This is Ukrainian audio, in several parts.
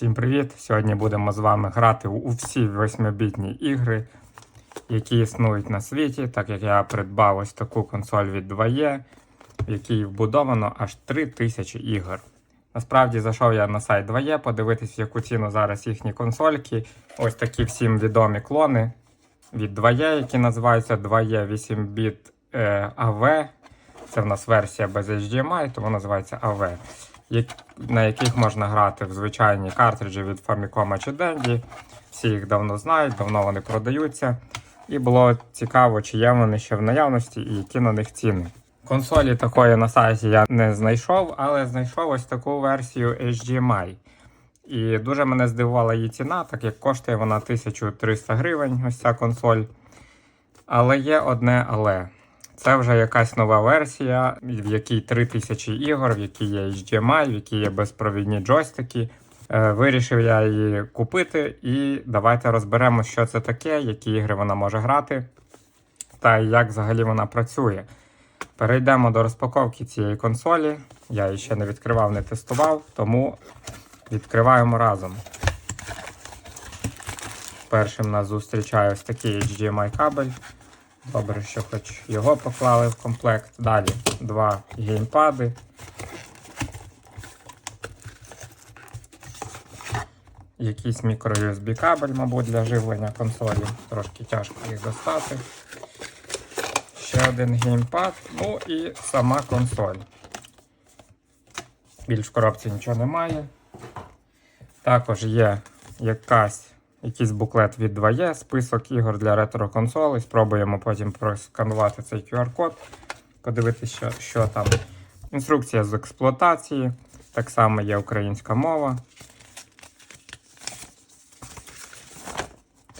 Всім привіт! Сьогодні будемо з вами грати у всі 8-бітні ігри, які існують на світі, так як я придбав ось таку консоль від 2E, в якій вбудовано аж 3000 ігор. Насправді зайшов я на сайт 2E, подивитись, в яку ціну зараз їхні консольки. Ось такі всім відомі клони від 2E, які називаються 2E 8-біт е, AV. Це в нас версія без HDMI, тому називається AV на яких можна грати в звичайні картриджі від Famicom чи Dendy. Всі їх давно знають, давно вони продаються. І було цікаво, чи є вони ще в наявності і які на них ціни. Консолі такої на сайті я не знайшов, але знайшов ось таку версію HDMI. І дуже мене здивувала її ціна, так як коштує вона 1300 гривень, ось ця консоль. Але є одне але. Це вже якась нова версія, в якій 3000 ігор, в якій є HDMI, в якій є безпровідні джойстики. Е, Вирішив я її купити і давайте розберемо, що це таке, які ігри вона може грати та як взагалі вона працює. Перейдемо до розпаковки цієї консолі. Я її ще не відкривав, не тестував, тому відкриваємо разом. Першим нас зустрічає ось такий HDMI кабель. Добре, що хоч його поклали в комплект. Далі два геймпади. Якийсь мікро-USB кабель, мабуть, для живлення консолі. Трошки тяжко їх достати. Ще один геймпад. Ну і сама консоль. Більш в коробці нічого немає. Також є якась якийсь буклет від 2E, список ігор для ретро-консолей. Спробуємо потім просканувати цей QR-код, подивитися, що, що там. Інструкція з експлуатації. Так само є українська мова.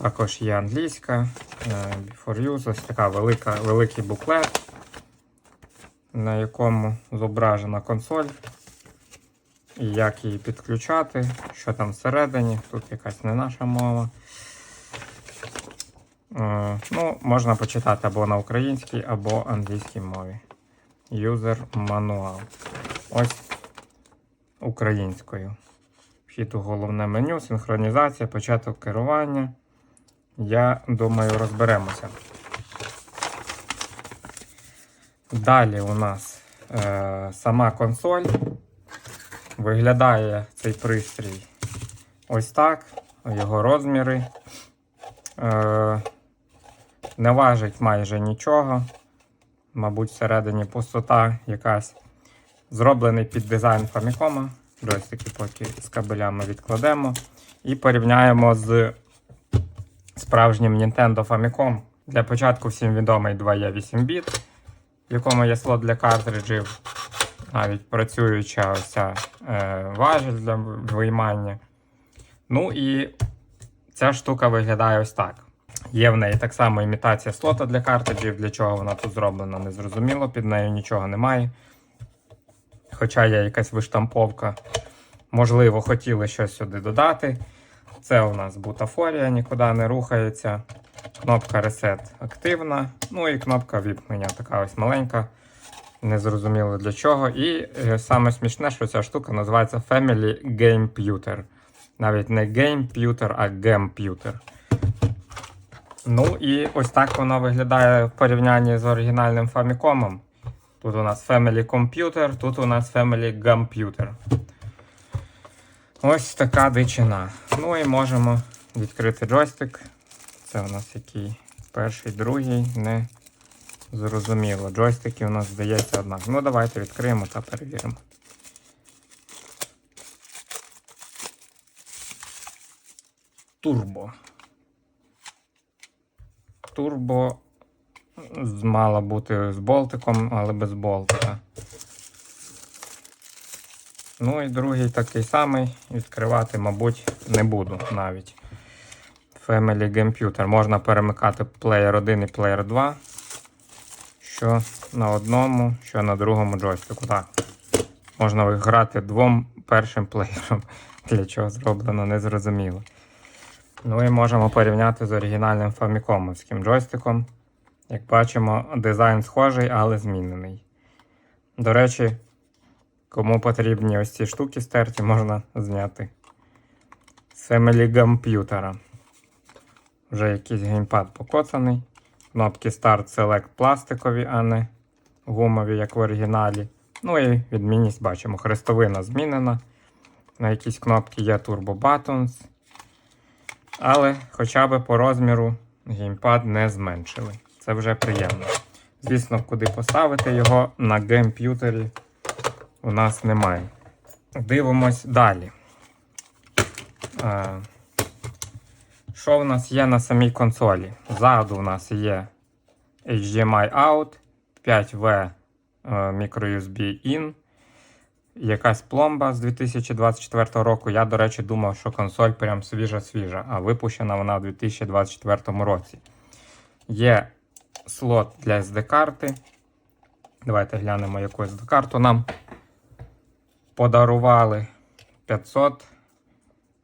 Також є англійська. е, Before use, ось така велика, великий буклет, на якому зображена консоль. Як її підключати, що там всередині, тут якась не наша мова. Е, ну, можна почитати або на українській, або англійській мові. User Manual. Ось українською. Вхід у головне меню, синхронізація, початок керування. Я думаю, розберемося. Далі у нас е, сама консоль. Виглядає цей пристрій ось так. Його розміри. Е, не важить майже нічого. Мабуть, всередині пустота якась. Зроблений під дизайн Famicom. Джойстики поки з кабелями відкладемо. І порівняємо з справжнім Nintendo Famicom. Для початку всім відомий 2E 8 біт, в якому є слот для картриджів навіть працююча ось ця е, важіль для виймання. Ну і ця штука виглядає ось так. Є в неї так само імітація слота для картриджів, для чого вона тут зроблена, незрозуміло, під нею нічого немає. Хоча є якась виштамповка. Можливо, хотіли щось сюди додати. Це у нас бутафорія, нікуди не рухається. Кнопка Reset активна. Ну і кнопка вімкнення така ось маленька. Незрозуміло для чого. І е, саме смішне, що ця штука називається Family Gameputer. Навіть не Gameputer, а Gamputer. Ну і ось так воно виглядає в порівнянні з оригінальним Famicom. Тут у нас Family Computer, тут у нас Family Gamputer. Ось така дичина. Ну і можемо відкрити джойстик. Це у нас який перший, другий, не зрозуміло. Джойстики у нас здається однак. Ну давайте відкриємо та перевіримо. Турбо. Турбо мало бути з болтиком, але без болтика. Ну і другий такий самий. Відкривати, мабуть, не буду навіть. Family Computer. Можна перемикати Player 1 і Player 2. Що на одному, що на другому джойстику. Так. Можна грати двом першим плеєром. Для чого зроблено, незрозуміло. Ну і можемо порівняти з оригінальним фамікомовським джойстиком. Як бачимо, дизайн схожий, але змінений. До речі, кому потрібні ось ці штуки стерті, можна зняти Family комп'ютера. Вже якийсь геймпад покоцаний. Кнопки Start Select пластикові, а не гумові, як в оригіналі. Ну і відмінність бачимо. Хрестовина змінена. На якісь кнопки є Turbo Buttons. Але хоча б по розміру геймпад не зменшили. Це вже приємно. Звісно, куди поставити його на геймп'ютері у нас немає. Дивимось далі. Е, Що в нас є на самій консолі? Ззаду у нас є HDMI out, 5V е, microUSB in, якась пломба з 2024 року. Я, до речі, думав, що консоль прям свіжа-свіжа, а випущена вона у 2024 році. Є слот для SD-карти. Давайте глянемо, яку SD-карту нам подарували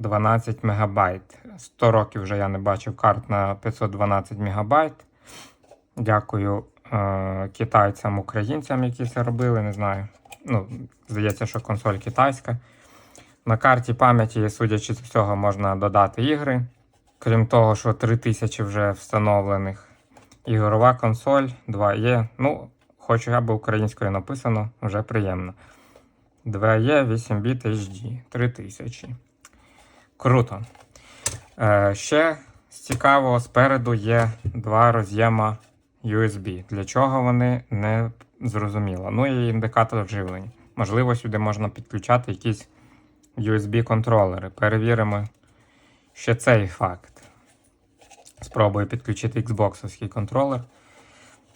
512 МБ. 100 років вже я не бачив карт на 512 МБ. Дякую е, китайцям, українцям, які це робили. Не знаю. Ну, здається, що консоль китайська. На карті пам'яті, судячи з всього, можна додати ігри. Крім того, що 3000 вже встановлених. Ігрова консоль 2Е. Ну, хочу, аби українською написано, вже приємно. 2Е 8 біт HD 3000. Круто. Е, ще з цікавого спереду є два роз'єма USB. Для чого вони не зрозуміло. Ну і індикатор живлення. Можливо, сюди можна підключати якісь USB-контролери. Перевіримо ще цей факт. Спробую підключити Xbox контролер.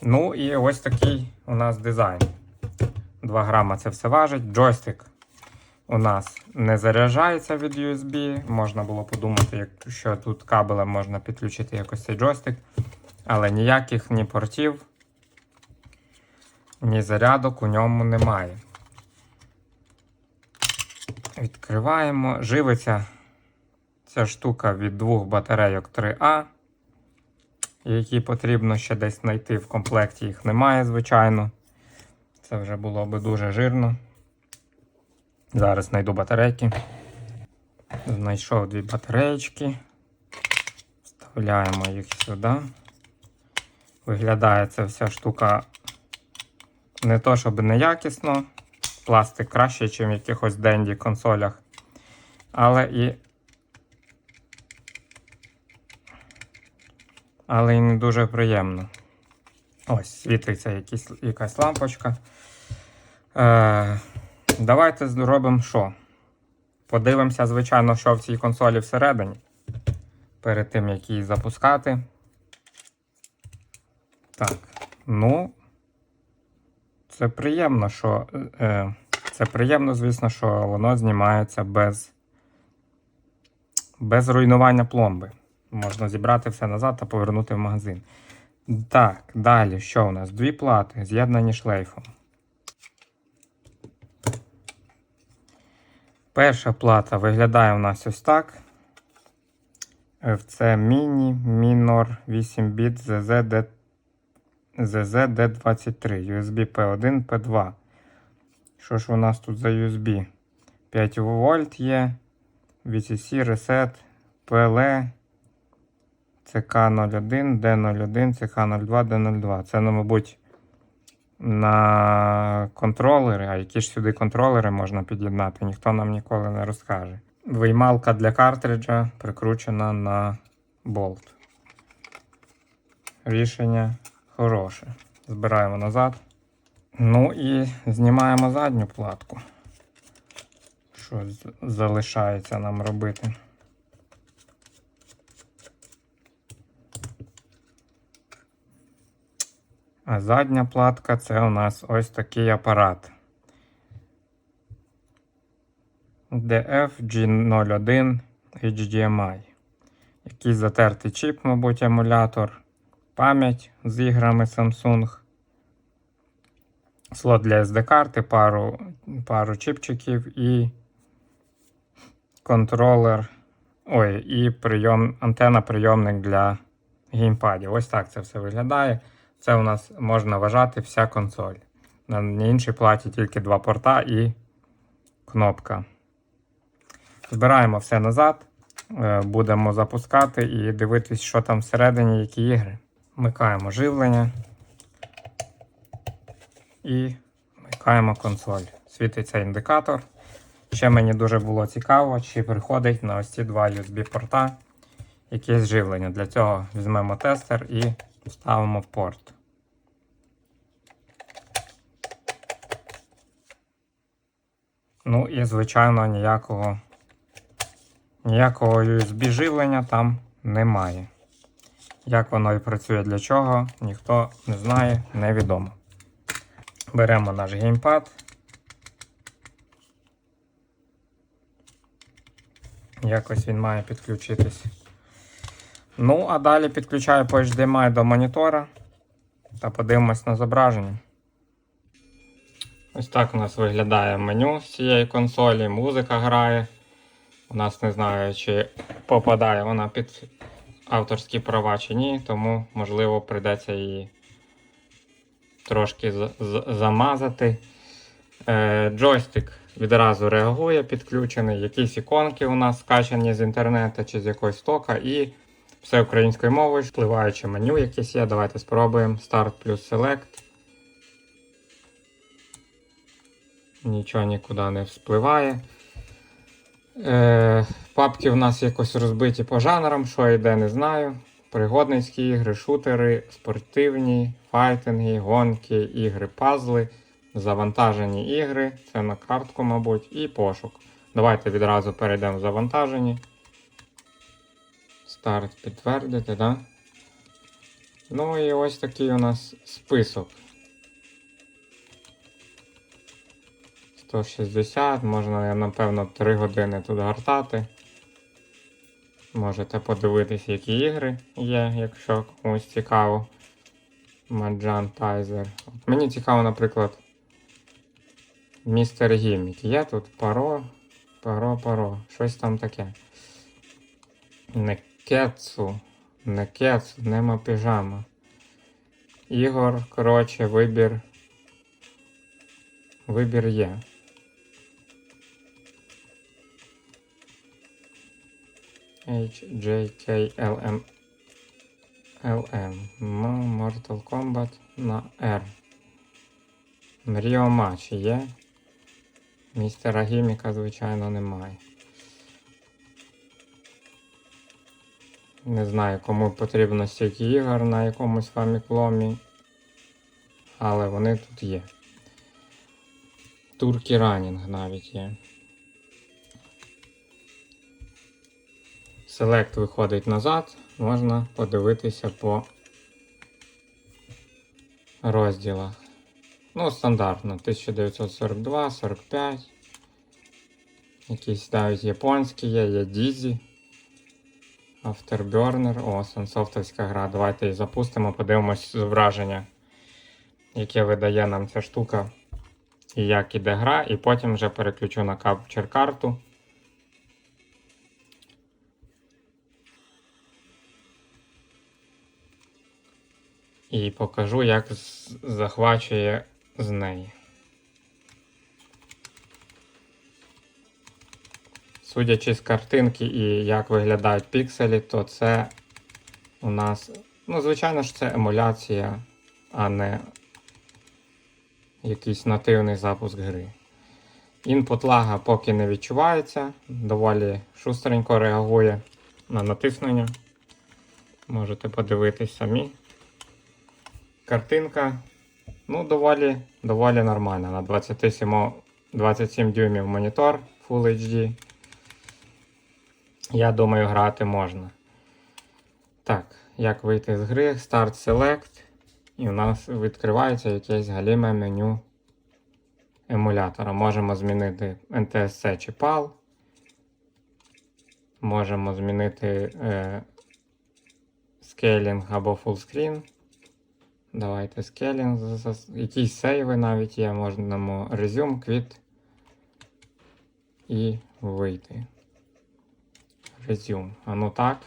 Ну і ось такий у нас дизайн. 2 грама це все важить. Джойстик у нас не заряджається від USB. Можна було подумати, що тут кабелем можна підключити якось цей джойстик. Але ніяких ні портів, ні зарядок у ньому немає. Відкриваємо. Живиться ця штука від двох батарейок 3А, які потрібно ще десь знайти в комплекті. Їх немає, звичайно. Це вже було би дуже жирно. Зараз знайду батарейки. Знайшов дві батареєчки. Вставляємо їх сюди. Виглядає ця вся штука не то, щоб неякісно. Пластик краще, ніж в якихось денді консолях. Але і. Але і не дуже приємно. Ось, світиться якісь, якась лампочка. Е, Давайте зробимо що? Подивимося, звичайно, що в цій консолі всередині. Перед тим, як її запускати. Так, ну. Це приємно, що. Е, Це приємно, звісно, що воно знімається без без руйнування пломби. Можна зібрати все назад та повернути в магазин. Так, далі, що у нас? Дві плати, з'єднані шлейфом. Перша плата виглядає у нас ось так. FC Mini Minor 8 біт ZZD ZZD23, USB P1, P2. Що ж у нас тут за USB? 5 вольт є. VCC, Reset, PLE, CK01, D01, CK02, D02. Це, ну, мабуть, на контролери. А які ж сюди контролери можна під'єднати, ніхто нам ніколи не розкаже. Виймалка для картриджа прикручена на болт. Рішення хороше. Збираємо назад. Ну і знімаємо задню платку. Що залишається нам робити? А задня платка це у нас ось такий апарат. DF G01 HDMI. Якийсь затертий чіп, мабуть, емулятор. Пам'ять з іграми Samsung. Слот для SD-карти, пару, пару чіпчиків і контролер. Ой, і прийом, антена прийомник для геймпадів. Ось так це все виглядає. Це у нас можна вважати вся консоль. На іншій платі тільки два порта і кнопка. Збираємо все назад. е, будемо запускати і дивитись, що там всередині, які ігри. Вмикаємо живлення і вмикаємо консоль. Світиться індикатор. Ще мені дуже було цікаво, чи приходить на ось ці два USB-порта якесь живлення. Для цього візьмемо тестер і вставимо в порт. Ну і, звичайно, ніякого, ніякого USB живлення там немає. Як воно і працює для чого, ніхто не знає, невідомо. Беремо наш геймпад. Якось він має підключитись. Ну, а далі підключаю по HDMI до монітора та подивимось на зображення. Ось так у нас виглядає меню з цієї консолі. Музика грає. У нас не знаю, чи попадає вона під авторські права чи ні, тому можливо прийдеться її трошки замазати. Е, джойстик відразу реагує, підключений. Якісь іконки у нас скачані з інтернету чи з якогось тока. І все українською мовою, впливаюче меню якесь є. Давайте спробуємо. Start плюс Select. Нічого нікуди не вспливає. Е, папки в нас якось розбиті по жанрам, що йде, не знаю. Пригодницькі ігри, шутери, спортивні, файтинги, гонки, ігри, пазли, завантажені ігри. Це на картку, мабуть, і пошук. Давайте відразу перейдемо в завантажені. Старт підтвердити, да? Ну і ось такий у нас список. 160, можна, напевно, 3 години тут гортати. Можете подивитись, які ігри є, якщо комусь цікаво. Маджан Тайзер. Мені цікаво, наприклад, Містер Гіммік. Є тут паро, паро, паро. Щось там таке. Некецу. Некецу, нема піжама. Ігор, коротше, вибір. Вибір є. H, J, K, L, M, L, M. Mortal Kombat на R. Мріо матч є. Містера Гіміка, звичайно, немає. Не знаю, кому потрібно стільки ігор на якомусь фамікломі. Але вони тут є. Туркі ранінг навіть є. Селект виходить назад, можна подивитися по розділах. Ну, стандартно, 1942, 45. Якісь навіть японські є, є Дізі. Afterburner. О, сенсофтовська гра. Давайте її запустимо, подивимось зображення, яке видає нам ця штука. І як іде гра, і потім вже переключу на капчер карту. І покажу, як захвачує з неї. Судячи з картинки і як виглядають пікселі, то це у нас, ну, звичайно ж, це емуляція, а не якийсь нативний запуск гри. Інпут лага поки не відчувається, доволі шустренько реагує на натиснення. Можете подивитись самі. Картинка ну, доволі, доволі нормальна. На 27, 27 дюймів монітор Full HD. Я думаю, грати можна. Так, як вийти з гри? Start Select. І у нас відкривається якесь галіме меню емулятора. Можемо змінити NTSC чи PAL. Можемо змінити е, скейлінг або fullscreen. Давайте скелінг, Якісь сейви навіть є. Можемо резюм, квіт і вийти. Резюм. А ну так.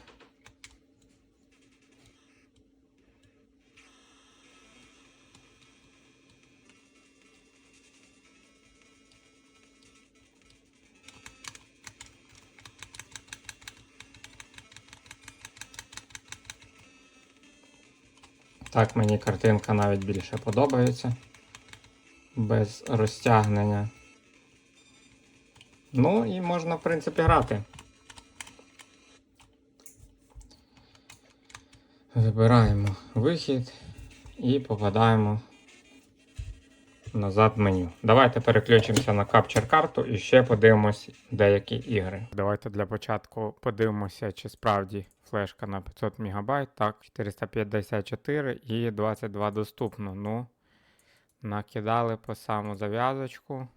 Так мені картинка навіть більше подобається. Без розтягнення. Ну і можна, в принципі, грати. Вибираємо вихід і попадаємо назад меню. Давайте переключимося на Capture карту і ще подивимось деякі ігри. Давайте для початку подивимося, чи справді флешка на 500 МБ. Так, 454 і 22 доступно. Ну, накидали по саму зав'язочку.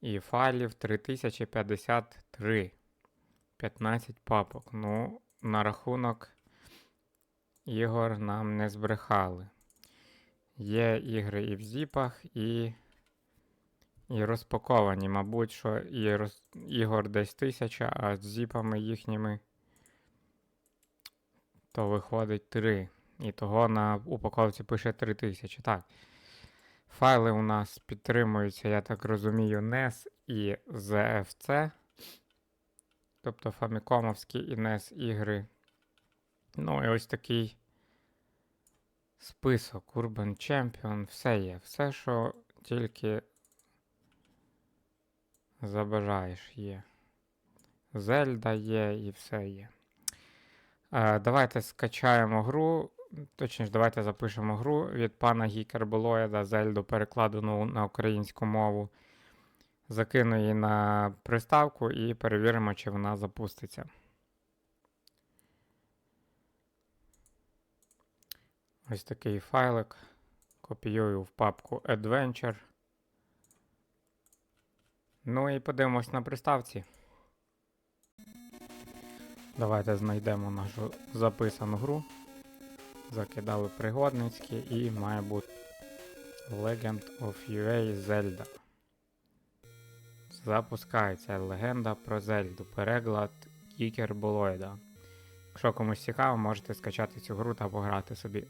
І файлів 3053. 15 папок. Ну, на рахунок ігор нам не збрехали. Є ігри і в зіпах, і, і розпаковані. Мабуть, що і роз, ігор десь тисяча, а з зіпами їхніми то виходить 3. І того на упаковці пише 3000. Так. Файли у нас підтримуються, я так розумію, NES і ZFC. Тобто фамікомовські і NES ігри. Ну і ось такий список Urban Champion, все є. Все, що тільки забажаєш є. Зельда є і все є. Е, давайте скачаємо гру. Точніше, давайте запишемо гру від пана Гікерболоїда Зельду, перекладену на українську мову. Закину її на приставку і перевіримо, чи вона запуститься. Ось такий файлик. Копіюю в папку Adventure. Ну і подивимось на приставці. Давайте знайдемо нашу записану гру. Закидали пригодницькі і має бути Legend of UA Zelda. Запускається легенда про Зельду. Переклад Кікер Болоїда. Якщо комусь цікаво, можете скачати цю гру та пограти собі.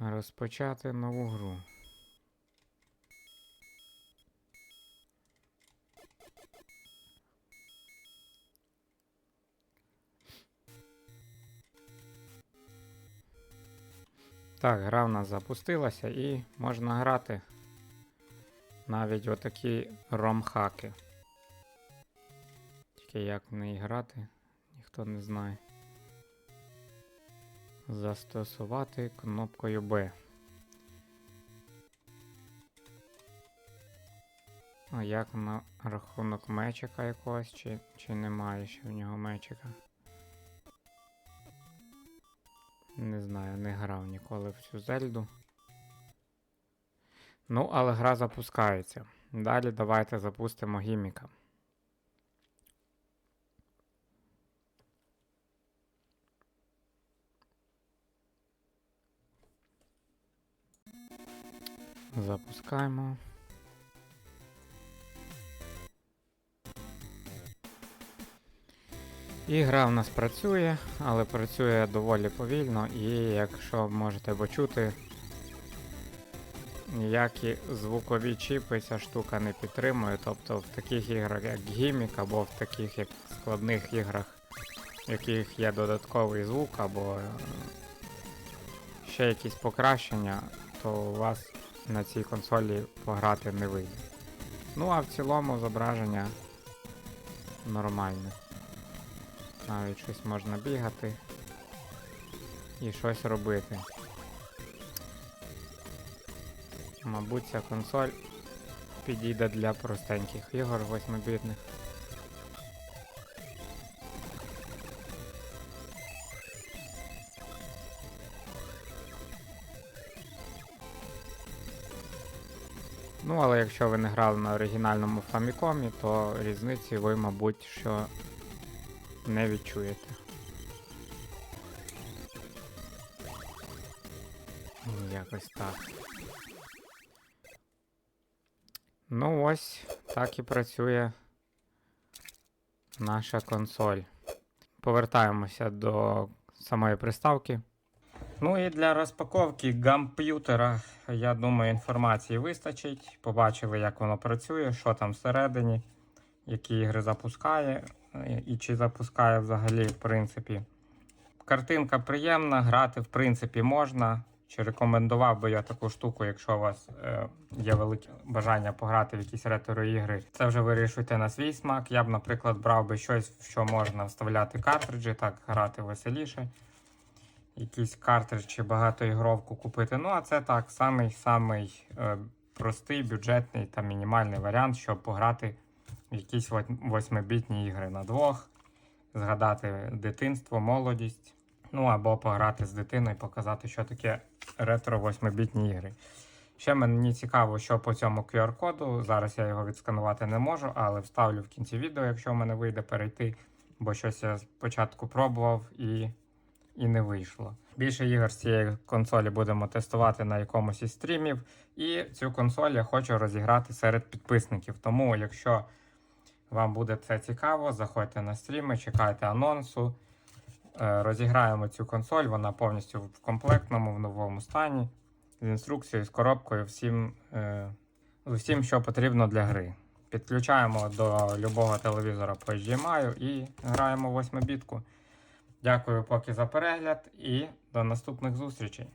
Розпочати нову гру. Так, гра в нас запустилася і можна грати навіть отакі ромхаки. Тільки як в неї грати, ніхто не знає. Застосувати кнопкою B. А як на рахунок мечика якогось, чи, чи немає ще в нього мечика? Не знаю, не грав ніколи в цю зельду. Ну, але гра запускається. Далі давайте запустимо гіміка. Запускаємо. І гра в нас працює, але працює доволі повільно, і якщо можете почути, ніякі звукові чіпи ця штука не підтримує. Тобто в таких іграх, як Gimmick, або в таких як складних іграх, в яких є додатковий звук, або ще якісь покращення, то у вас на цій консолі пограти не вийде. Ну а в цілому зображення нормальне. Навіть щось можна бігати і щось робити. Мабуть, ця консоль підійде для простеньких ігор восьмибітних. Ну, але якщо ви не грали на оригінальному Famicom, то різниці ви, мабуть, що не відчуєте. Якось так. Ну ось, так і працює наша консоль. Повертаємося до самої приставки. Ну і для розпаковки гамп'ютера, я думаю, інформації вистачить. Побачили, як воно працює, що там всередині, які ігри запускає, е, і чи запускає взагалі, в принципі. Картинка приємна, грати в принципі можна. Чи рекомендував би я таку штуку, якщо у вас е, є велике бажання пограти в якісь ретро-ігри. Це вже вирішуйте на свій смак. Я б, наприклад, брав би щось, що можна вставляти картриджі, так грати веселіше. Якийсь картридж чи багатоігровку купити. Ну, а це так, самий самий е, простий, бюджетний та мінімальний варіант, щоб пограти в якісь восьмибітні ігри на двох, згадати дитинство, молодість. Ну або пограти з дитиною, показати, що таке ретро 8-бітні ігри. Ще мені цікаво, що по цьому QR-коду. Зараз я його відсканувати не можу, але вставлю в кінці відео, якщо в мене вийде перейти, бо щось я спочатку пробував і, і не вийшло. Більше ігор з цієї консолі будемо тестувати на якомусь із стрімів. І цю консоль я хочу розіграти серед підписників. Тому, якщо вам буде це цікаво, заходьте на стріми, чекайте анонсу. Е, Розіграємо цю консоль, вона повністю в комплектному, в новому стані, з інструкцією, з коробкою, всім, е, з усім, що потрібно для гри. Підключаємо до любого телевізора по HDMI і граємо 8 бітку. Дякую поки за перегляд і до наступних зустрічей.